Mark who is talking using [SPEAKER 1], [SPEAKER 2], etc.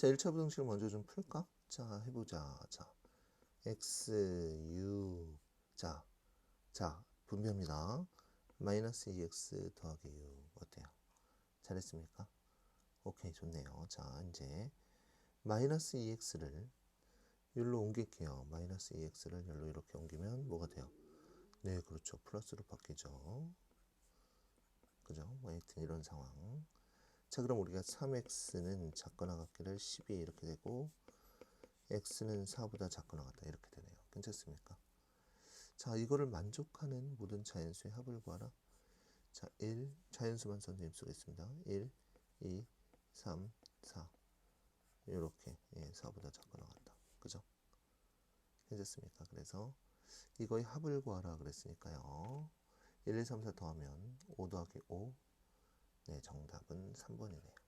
[SPEAKER 1] 자, 1차 부등식을 먼저 좀 풀까? 자, 해보자. 자, x, u. 자, 자, 분배합니다. 마이너스 2x 더하기 u. 어때요? 잘했습니까? 오케이, 좋네요. 자, 이제 마이너스 2x를 여기로 옮길게요. 마이너스 2x를 여기로 이렇게 옮기면 뭐가 돼요? 네, 그렇죠. 플러스로 바뀌죠. 그죠? 뭐 하여튼 이런 상황. 자, 그럼 우리가 3x는 작거나 같기를 12 이렇게 되고 x는 4보다 작거나 같다 이렇게 되네요. 괜찮습니까? 자, 이거를 만족하는 모든 자연수의 합을 구하라. 자, 1 자연수만 선생님 쓰겠습니다. 1, 2, 3, 4 이렇게 예, 4보다 작거나 같다. 그죠? 괜찮습니까? 그래서 이거의 합을 구하라 그랬으니까요. 1, 2, 3, 4 더하면 5 더하기 5 네, 정답은 3번이네요.